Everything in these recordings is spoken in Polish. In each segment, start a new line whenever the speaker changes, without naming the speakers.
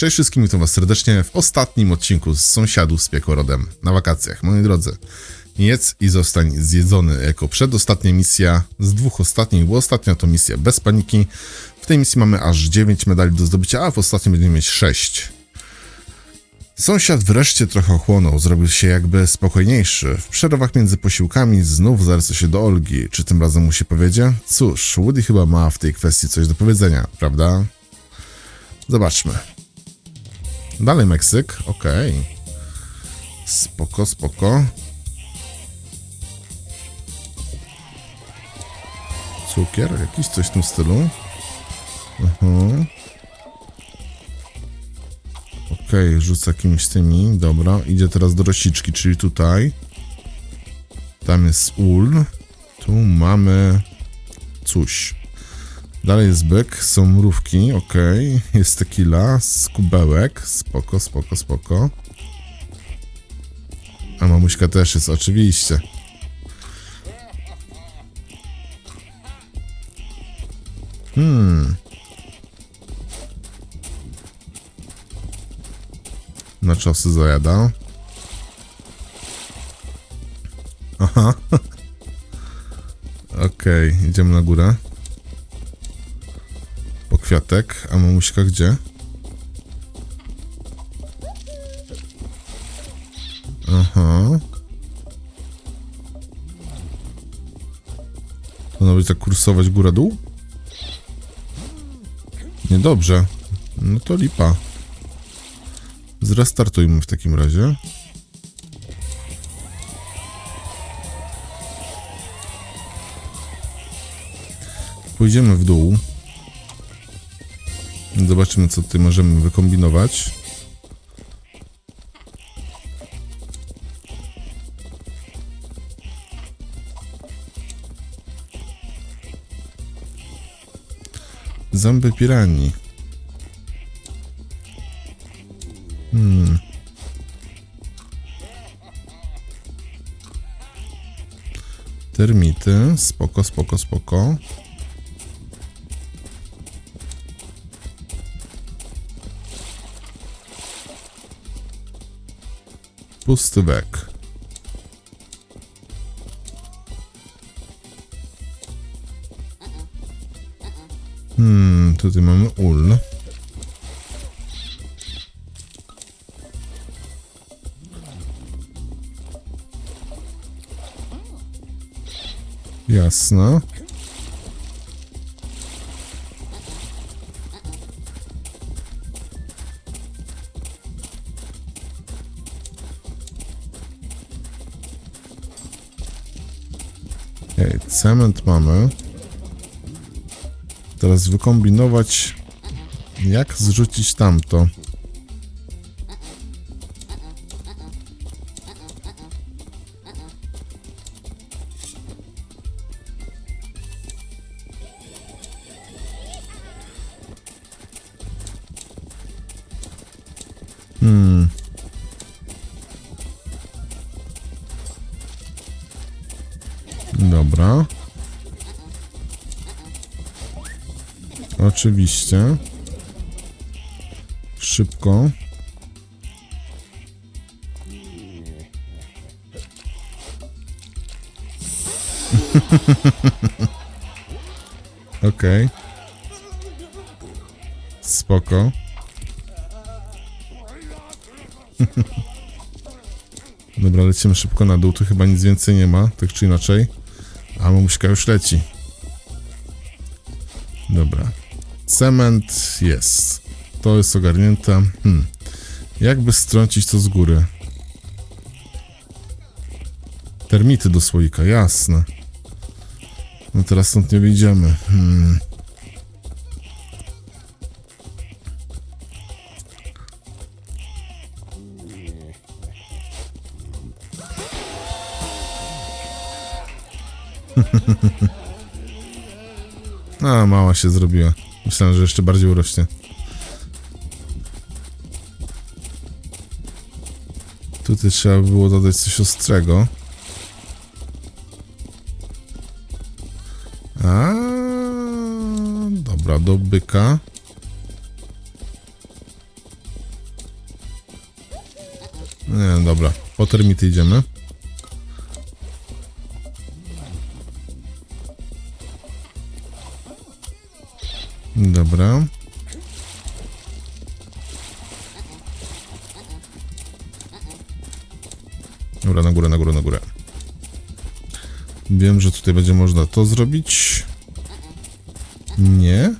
Cześć wszystkim, witam was serdecznie w ostatnim odcinku z sąsiadów z Piekorodem na wakacjach. Moi drodzy, jedz i zostań zjedzony jako przedostatnia misja z dwóch ostatnich, bo ostatnia to misja bez paniki. W tej misji mamy aż 9 medali do zdobycia, a w ostatniej będziemy mieć 6. Sąsiad wreszcie trochę ochłonął, zrobił się jakby spokojniejszy. W przerwach między posiłkami znów zarysa się do Olgi. Czy tym razem mu się powiedzie? Cóż, Woody chyba ma w tej kwestii coś do powiedzenia, prawda? Zobaczmy. Dalej Meksyk, okej. Spoko, spoko. Cukier, jakiś coś w tym stylu. Mhm. Okej, rzuca jakimiś tymi. Dobra, idzie teraz do rosiczki, czyli tutaj. Tam jest ul. Tu mamy coś. Dalej jest byk, są mrówki, okej. Jest tequila, z kubełek, spoko, spoko, spoko. A mamuśka też jest, oczywiście. Hmm. Na czasy zajada. Aha. Okej, idziemy na górę. Kwiatek, a mamuśka gdzie? Aha. To nawet tak kursować góra-dół? Niedobrze. No to lipa. Zrestartujmy w takim razie. Pójdziemy w dół. Zobaczymy, co tutaj możemy wykombinować. Zęby piranii. Hmm. Termity. Spoko, spoko, spoko. Pusty wek. Hmm, tutaj mamy ul. Jasne. Cement mamy. Teraz wykombinować, jak zrzucić tamto. Hmm. Oczywiście. Szybko. Okej. Spoko. Dobra, lecimy szybko na dół. Tu chyba nic więcej nie ma, tak czy inaczej. A mamuśka już leci. Dobra. Cement jest. To jest ogarnięte. Hmm. Jakby strącić to z góry? Termity do słoika, jasne. No teraz stąd nie wyjdziemy. Hmm. A, mała się zrobiła. Myślałem, że jeszcze bardziej urośnie. Tutaj trzeba było dodać coś ostrego. A, dobra, do byka. Nie, dobra. Po termity idziemy. Dobra. Dobra, na górę, na górę, na górę. Wiem, że tutaj będzie można to zrobić. Nie.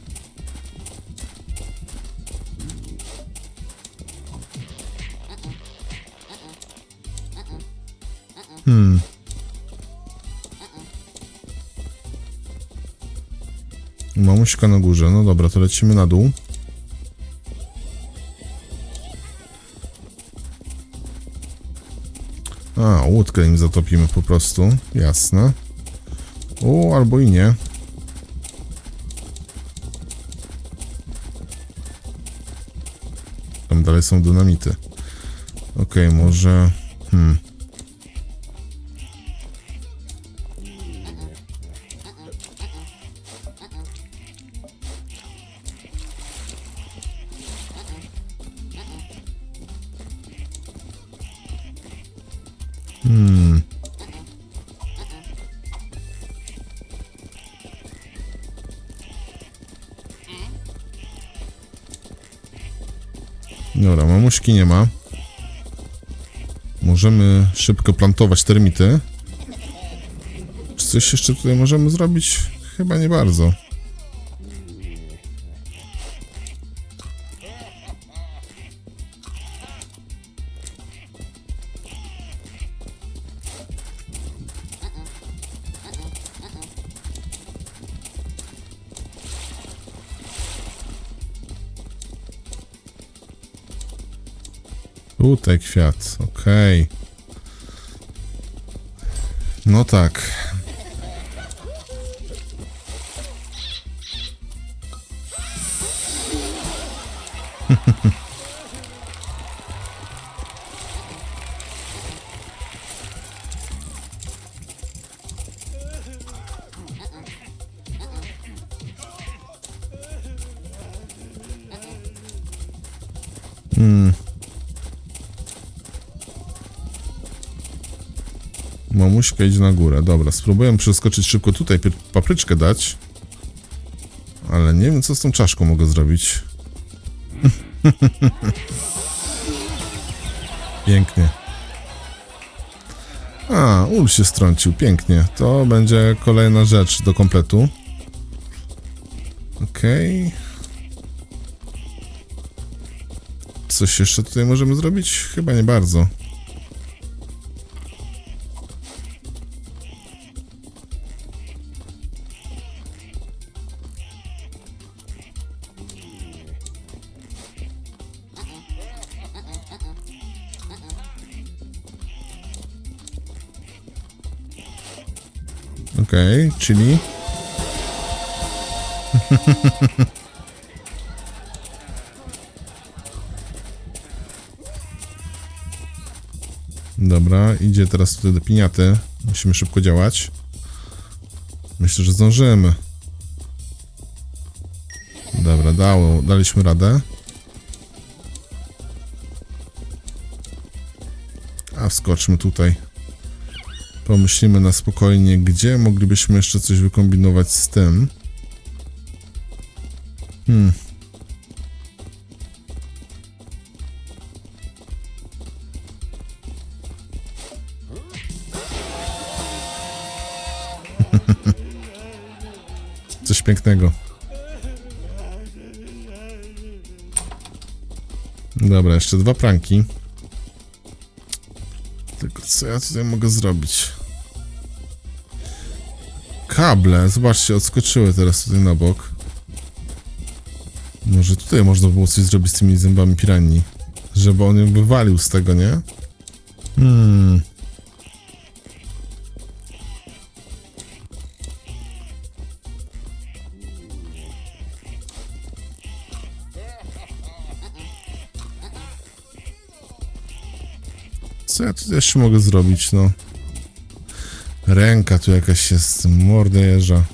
Mamuśka na górze. No dobra, to lecimy na dół. A, łódkę im zatopimy po prostu. Jasne. O, albo i nie. Tam dalej są dynamity. Okej, może... Hmm. Hmm. Mamuśki nie ma. Możemy szybko plantować termity. Czy coś jeszcze tutaj możemy zrobić? Chyba nie bardzo. Tutaj kwiat, okej. No tak. Mamuśka idzie na górę. Dobra, spróbuję przeskoczyć szybko tutaj, papryczkę dać. Ale nie wiem, co z tą czaszką mogę zrobić. Pięknie. A, ul się strącił, pięknie. To będzie kolejna rzecz do kompletu. Okej. Coś jeszcze tutaj możemy zrobić? Chyba nie bardzo. Okej, czyli... Dobra, idzie teraz tutaj do piniaty. Musimy szybko działać. Myślę, że zdążymy. Dobra, dało, daliśmy radę. A wskoczmy tutaj. Pomyślimy na spokojnie, gdzie moglibyśmy jeszcze coś wykombinować z tym. Hmm. Coś pięknego. Dobra, jeszcze dwa pranki. Tylko co ja tutaj mogę zrobić? Kable, zobaczcie, odskoczyły teraz tutaj na bok. Może tutaj można było coś zrobić z tymi zębami piranni. Żeby on ją wywalił z tego, nie? Hmm. Co ja tu jeszcze mogę zrobić, no? Ręka tu jakaś jest, mordę jeża.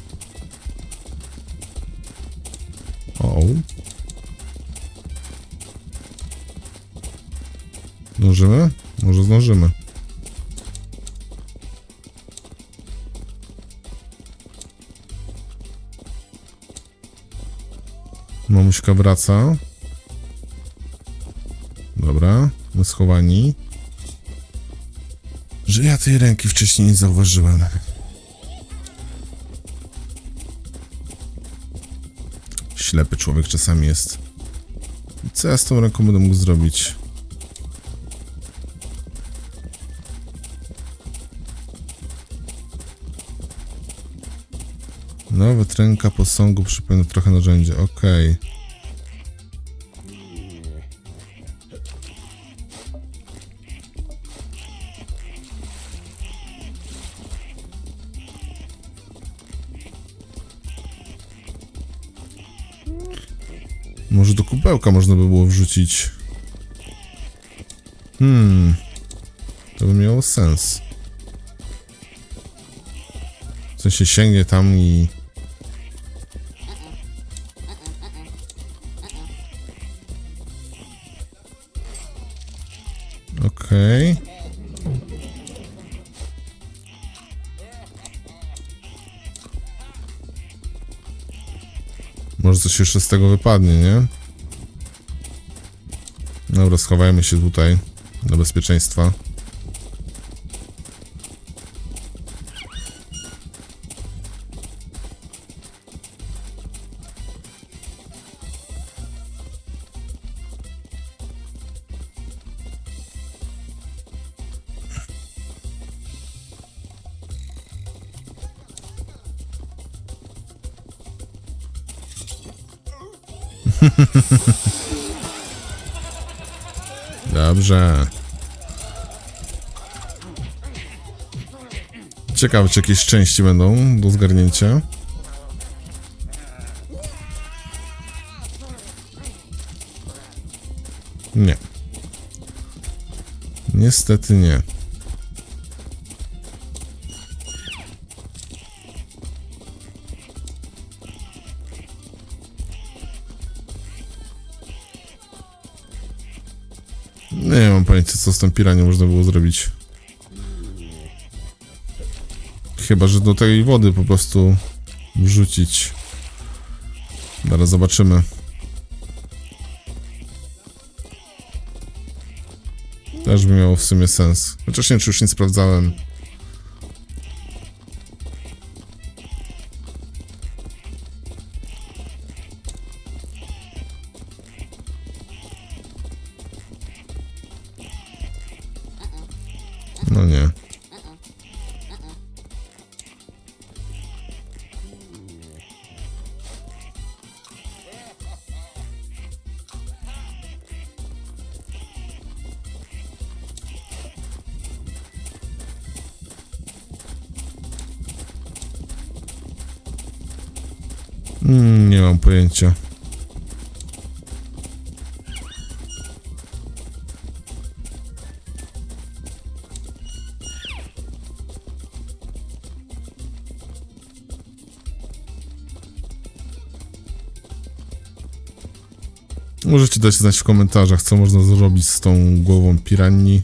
O. Dążymy? Może zdążymy. Mamuśka wraca. Dobra, my schowani. Że ja tej ręki wcześniej nie zauważyłem. Ślepy człowiek czasami jest. Co ja z tą ręką będę mógł zrobić? Nawet ręka posągu przypomina trochę narzędzie. Okej. Może do kubełka można by było wrzucić. Hmm. To by miało sens. W sensie sięgnie tam i... Okej. Może coś jeszcze z tego wypadnie, nie? Dobra, schowajmy się tutaj dla bezpieczeństwa. Dobrze. Ciekawe, czy jakieś części będą do zgarnięcia. Nie. Niestety nie. Co z tą piranią można było zrobić. Chyba, że do tej wody po prostu wrzucić. Zaraz zobaczymy. Też by miało w sumie sens. Chociaż nie wiem, czy już nie sprawdzałem. Mam pojęcia. Możecie dać znać w komentarzach, co można zrobić z tą głową piranni.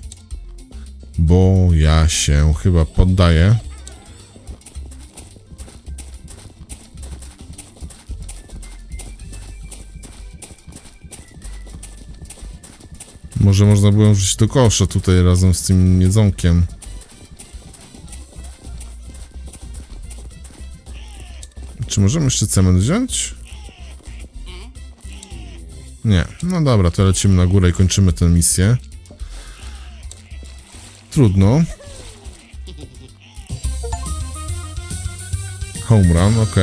Bo ja się chyba poddaję. Może można było wrzucić do kosza tutaj razem z tym jedzonkiem. Czy możemy jeszcze cement wziąć? Nie. No dobra, to lecimy na górę i kończymy tę misję. Trudno. Home run, ok.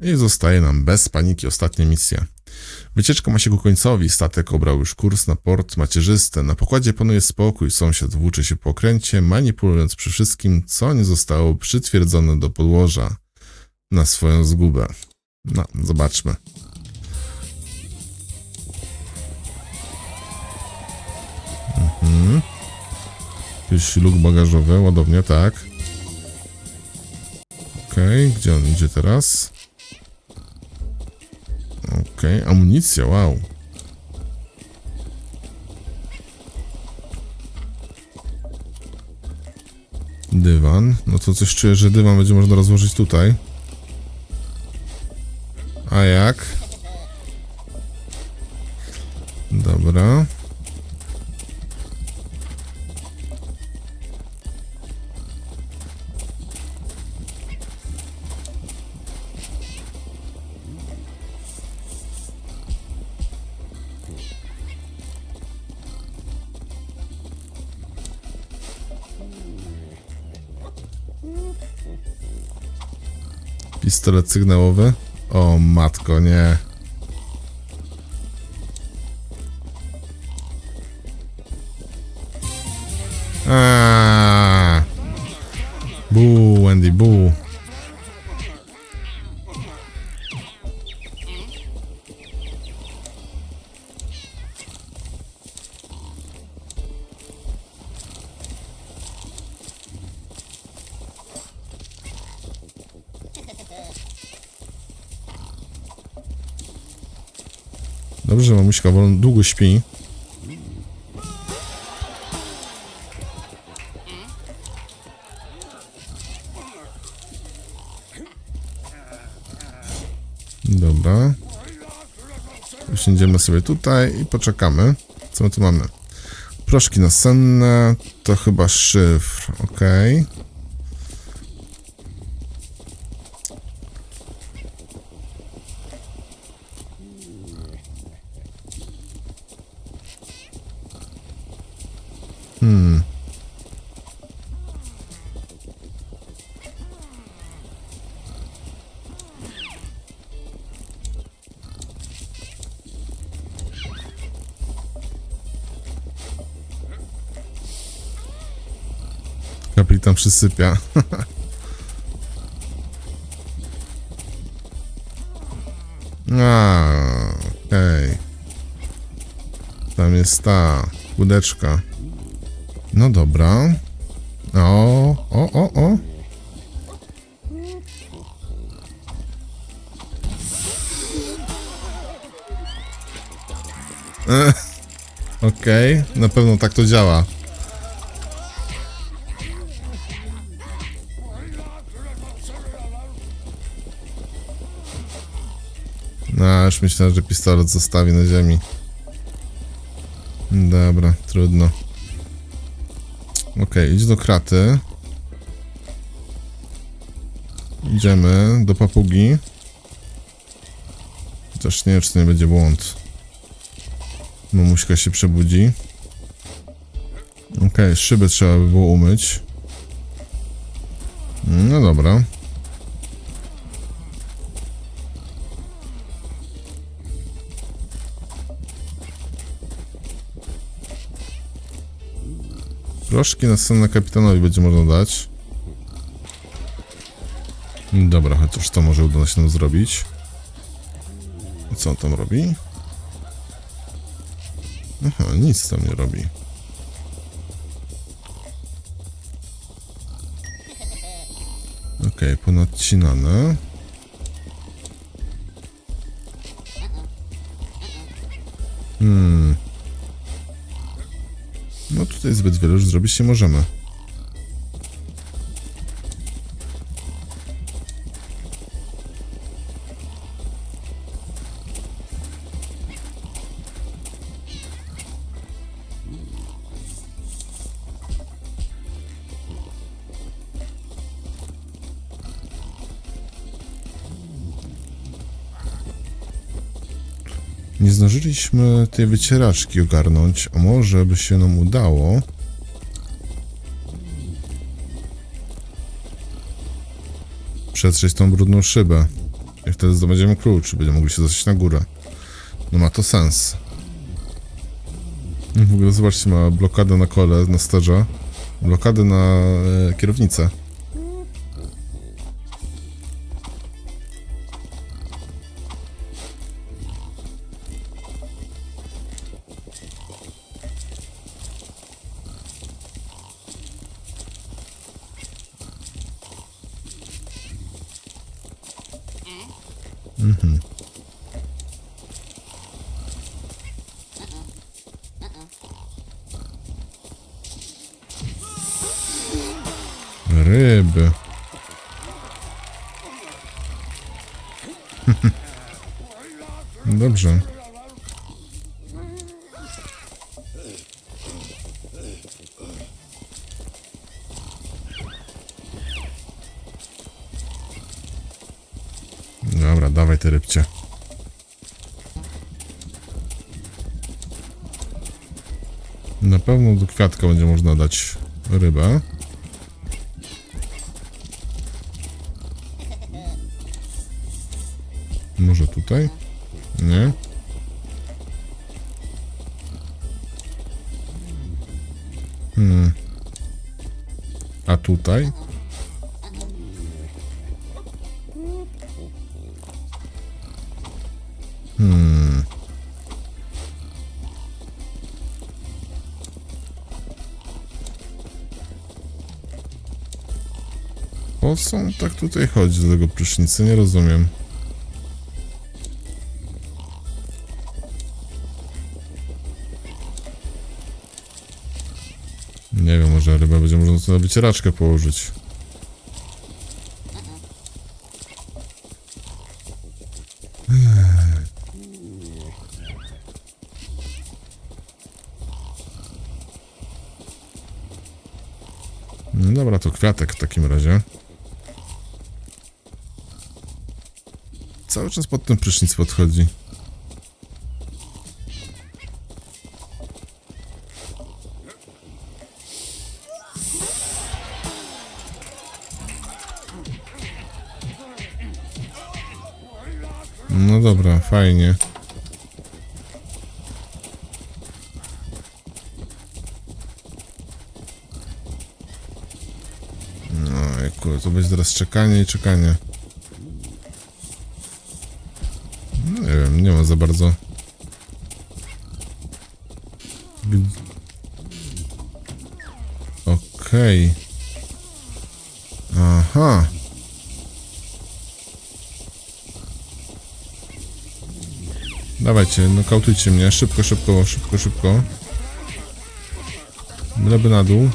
I zostaje nam bez paniki ostatnia misja. Wycieczka ma się ku końcowi, statek obrał już kurs na port macierzysty. Na pokładzie panuje spokój, sąsiad włóczy się po okręcie, manipulując przy wszystkim, co nie zostało przytwierdzone do podłoża na swoją zgubę. No, zobaczmy. Mhm. Jakiś luk bagażowy, ładownia, tak. Okej, gdzie on idzie teraz? Okej, okay, amunicja, wow. Dywan. No to coś czuję, że dywan będzie można rozłożyć tutaj. A jak? Dobra. Pistolet sygnałowy? O matko, nie. Że mamuśka wolno długo śpi. Dobra. Usiądziemy sobie tutaj i poczekamy. Co my tu mamy? Proszki nasenne, to chyba szyfr, ok. Kapitan przysypia. A, okej. Tam jest ta łódeczka. No dobra. O, o, o, o. Okej, na pewno tak to działa. Już myślałem, że pistolet zostawi na ziemi. Dobra, trudno. Okej, idź do kraty. Idziemy do papugi. Chociaż nie czy to nie będzie błąd. Mamuśka się przebudzi. Okej, szybę trzeba by było umyć. No dobra. Proszki na scenę kapitanowi będzie można dać. Dobra, chociaż to może uda się nam zrobić. Co on tam robi? Aha, nic tam nie robi. Okej, ponadcinane. Tutaj zbyt wiele już zrobić nie możemy. Nie zdążyliśmy tej wycieraczki ogarnąć, a może by się nam udało. Przetrzeć tą brudną szybę. I wtedy zdobędziemy klucz, będziemy mogli się dostać na górę. No ma to sens. W ogóle zobaczcie, ma blokadę na kole, na sterze. Blokadę na e, kierownicę. Угу. Риби. Dobrze. Pewno do kwiatka będzie można dać rybę. Może tutaj? Nie? Hmm. A tutaj? Co on tak tutaj chodzi do tego prysznica? Nie rozumiem. Nie wiem, może ryba będzie można tu na wycieraczkę położyć. No dobra, to kwiatek w takim razie. Cały czas pod ten prysznic podchodzi. No dobra, fajnie. No, kurde, to będzie teraz czekanie i czekanie. No, nie wiem, nie ma za bardzo. Okej. Aha. Dawajcie, nokautujcie mnie. Szybko, szybko, szybko, szybko. Byleby na dół.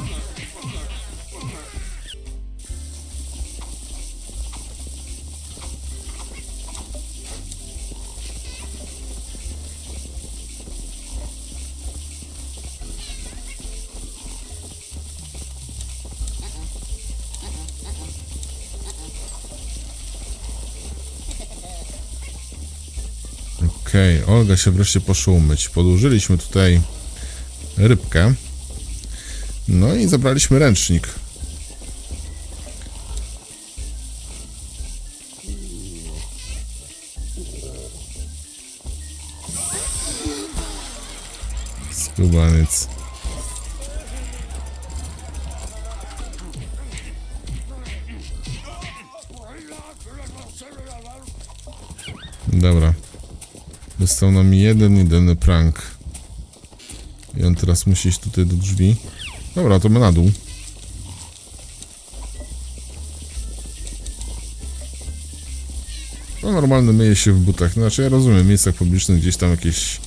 Olga się wreszcie poszła umyć. Podłożyliśmy tutaj rybkę. No i zabraliśmy ręcznik. Skubaniec. Dobra. Został nam jeden, jedyny prank. I on teraz musi iść tutaj do drzwi. Dobra, to my na dół. No normalny myje się w butach. Znaczy ja rozumiem, w miejscach publicznych gdzieś tam jakieś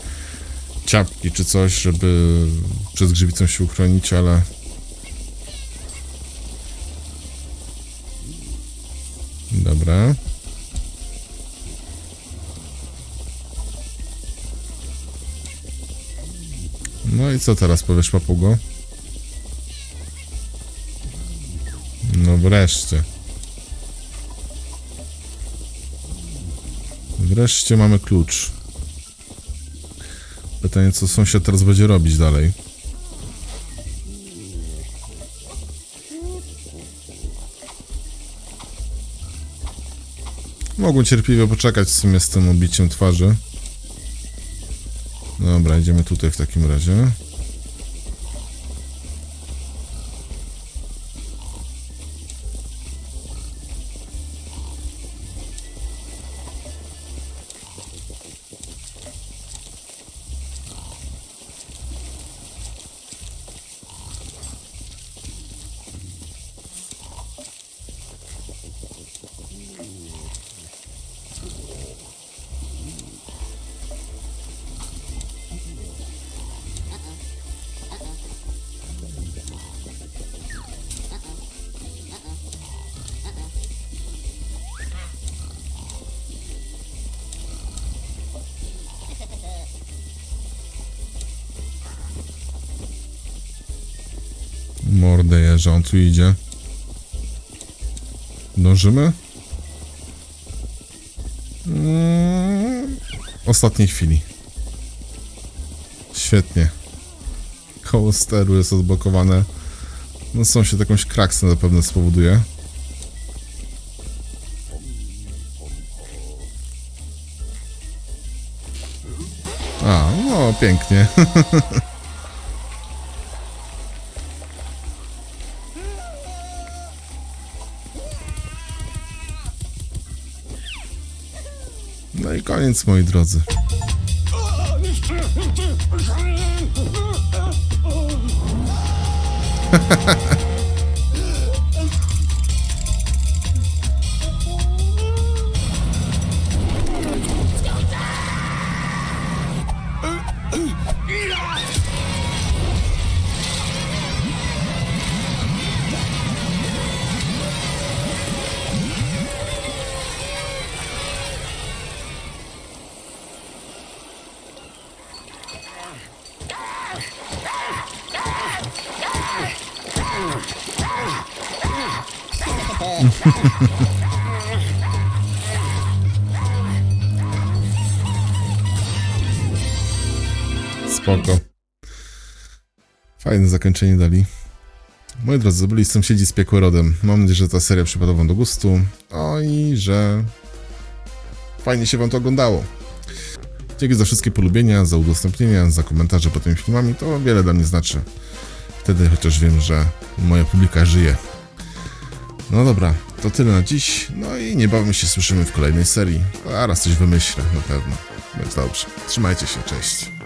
ciapki czy coś, żeby przed grzybicą się uchronić, ale... co teraz powiesz, papugo? No wreszcie. Wreszcie mamy klucz. Pytanie, co sąsiad teraz będzie robić dalej. Mogłem cierpliwie poczekać w sumie z tym obiciem twarzy. Dobra, idziemy tutaj w takim razie. Mordę że on tu idzie. Dążymy? Mm, ostatniej chwili. Świetnie. Koło steru jest odblokowane. No sąsiad jakąś kraksę zapewne spowoduje. A, no pięknie. No i koniec, moi drodzy. Spoko. Fajne zakończenie dali. Moi drodzy, byli sąsiedzi z piekłorodem. Mam nadzieję, że ta seria przypadła wam do gustu. O i że fajnie się wam to oglądało. Dzięki za wszystkie polubienia, za udostępnienia, za komentarze pod tymi filmami. To wiele dla mnie znaczy. Wtedy chociaż wiem, że moja publika żyje. No dobra, to tyle na dziś. No i niebawem się słyszymy w kolejnej serii. Zaraz coś wymyślę, na pewno. Będzie dobrze. Trzymajcie się, cześć.